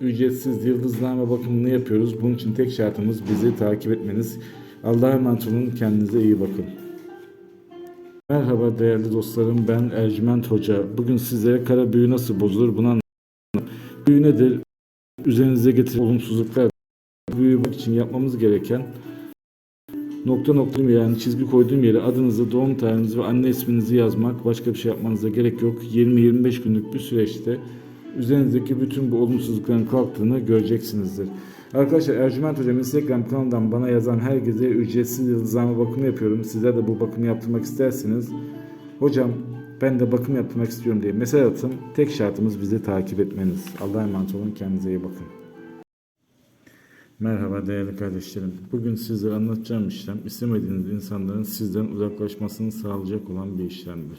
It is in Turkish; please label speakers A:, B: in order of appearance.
A: ücretsiz yıldızname bakımını yapıyoruz. Bunun için tek şartımız bizi takip etmeniz. Allah'a emanet olun. Kendinize iyi bakın. Merhaba değerli dostlarım. Ben Ercüment Hoca. Bugün sizlere kara büyü nasıl bozulur bunu anlatacağım. Büyü nedir? Üzerinize getiren olumsuzluklar. Büyü için yapmamız gereken nokta nokta yani çizgi koyduğum yere adınızı, doğum tarihinizi ve anne isminizi yazmak. Başka bir şey yapmanıza gerek yok. 20-25 günlük bir süreçte üzerinizdeki bütün bu olumsuzlukların kalktığını göreceksinizdir. Arkadaşlar Ercüment Hocam Instagram kanalından bana yazan herkese ücretsiz yıldızlama bakımı yapıyorum. Sizler de bu bakımı yaptırmak isterseniz hocam ben de bakım yaptırmak istiyorum diye mesaj atın. Tek şartımız bizi takip etmeniz. Allah'a emanet olun. Kendinize iyi bakın. Merhaba değerli kardeşlerim. Bugün sizlere anlatacağım işlem istemediğiniz insanların sizden uzaklaşmasını sağlayacak olan bir işlemdir.